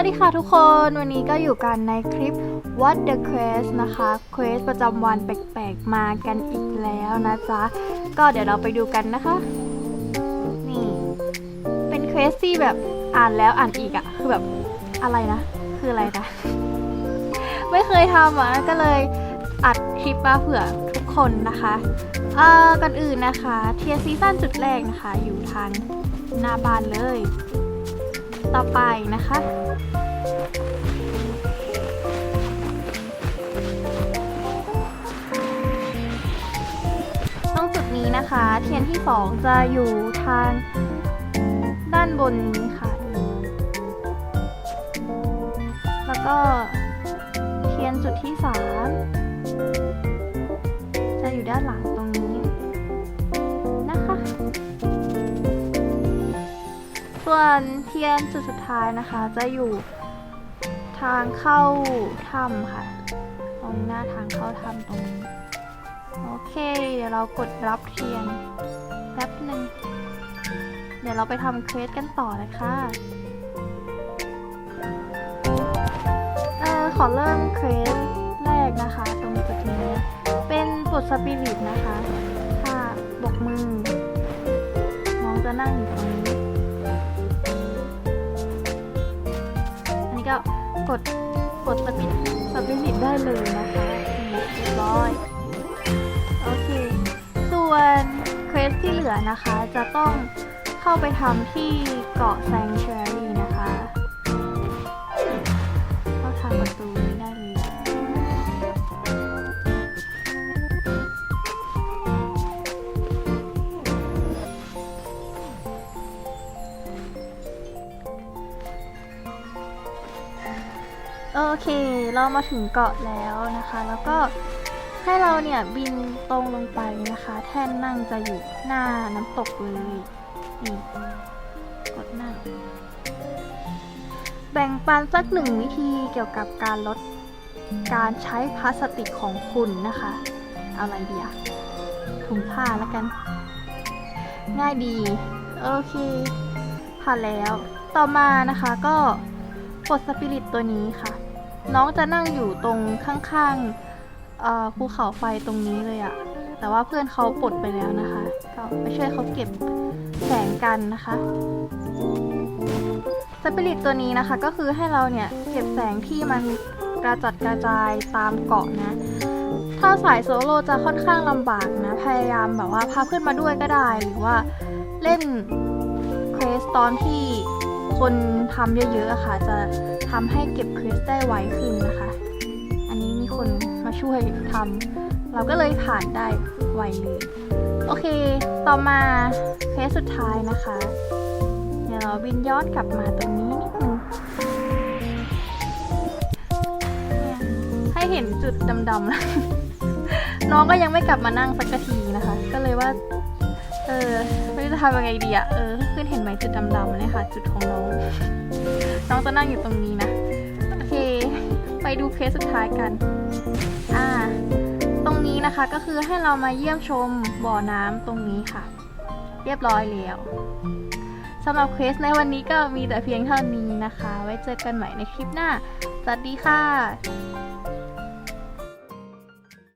วัสดีค่ะทุกคนวันนี้ก็อยู่กันในคลิป What the Quest นะคะ Quest ประจำวันแปลกๆมากันอีกแล้วนะจ๊ะ ก็เดี๋ยวเราไปดูกันนะคะ นี่ เป็นเควสที่แบบอ่านแล้วอ่านอีกอะคือแบบอะไรนะ คืออะไรนะ ไม่เคยทำอะก็เลยอัดคลิปมาเผื่อทุกคนนะคะเอ่อก่อนอื่นนะคะเทียซีซั่นจุดแรกนะคะ อยู่ทางหน้าบ้านเลย ต่อไปนะคะ ตรงจุดนี้นะคะ เทียนที่สองจะอยู่ทางด้านบนนี้ค่ะ แล้วก็เทียนจุดที่สามจะอยู่ด้านหลังตรง ส่วนเทียนจุดสุดท้ายนะคะ จะอยู่ทางเข้าถ้ำค่ะ ตรงหน้าทางเข้าถ้ำตรงนี้โอเค เดี๋ยวเรากดรับเทียนแป๊บหนึ่งเดี๋ยวเราไปทำเควสกันต่อเลยค่ะเออขอเริ่มเควสแรกนะคะ ตรงจุดนี้เป็นปลดสปิริตนะคะ ถ้าบกมือน้องจะนั่งอยู่ตรงนี้ กดกดสปิริตสปิริตได้เลยนะคะเรียบร้อย โอเค ส่วนเควสที่เหลือนะคะจะต้องเข้าไปทำที่เกาะแซงเชอรี โอเค เรามาถึงเกาะแล้วนะคะ แล้วก็ให้เราเนี่ยบินตรงลงไปนะคะ แท่นนั่งจะอยู่หน้าน้ำตกเลยนี่กดนั่ง แบ่งปันสักหนึ่งวิธีเกี่ยวกับการลดการใช้พลาสติกของคุณนะคะเอาอะไรดีอะถุงผ้าแล้วกัน ง่ายดี โอเค ผ่านแล้ว ต่อมานะคะก็กดสปิริตตัวนี้ค่ะ น้องจะนั่งอยู่ตรงข้างๆภูเขาไฟตรงนี้เลยอะแต่ว่าเพื่อนเขาปลดไปแล้วนะคะ ก็ไปช่วยเขาเก็บแสงกันนะคะสปิริตตัวนี้นะคะก็คือให้เราเนี่ยเก็บแสงที่มันกระจัดกระจายตามเกาะนะ ถ้าสายโซโลจะค่อนข้างลำบากนะ พยายามแบบว่าพาเพื่อนมาด้วยก็ได้ หรือว่าเล่นเควสตอนที่ คนทำเยอะๆค่ะ จะทำให้เก็บเควสได้ไวขึ้นนะคะ อันนี้มีคนมาช่วยทำเราก็เลยผ่านได้ไวเลย โอเค ต่อมาเคสสุดท้ายนะคะ เดี๋ยวเราบินย้อนกลับมาตรงนี้นิดนึงให้เห็นจุดดำๆน้องก็ยังไม่กลับมานั่งสักทีนะคะ ก็เลยว่า เออ ไม่รู้จะทำยังไงดีอะเออเพื่อนเห็นไหมจุดดำๆเนี่ยค่ะ จุดของน้อง น้องจะนั่งอยู่ตรงนี้นะ โอเค ไปดูเคสสุดท้ายกัน อ่า ตรงนี้นะคะก็คือให้เรามาเยี่ยมชมบ่อน้ำตรงนี้ค่ะ เรียบร้อยแล้วสำหรับเควสในวันนี้ก็มีแต่เพียงเท่านี้นะคะ ไว้เจอกันใหม่ในคลิปหน้า สวัสดีค่ะ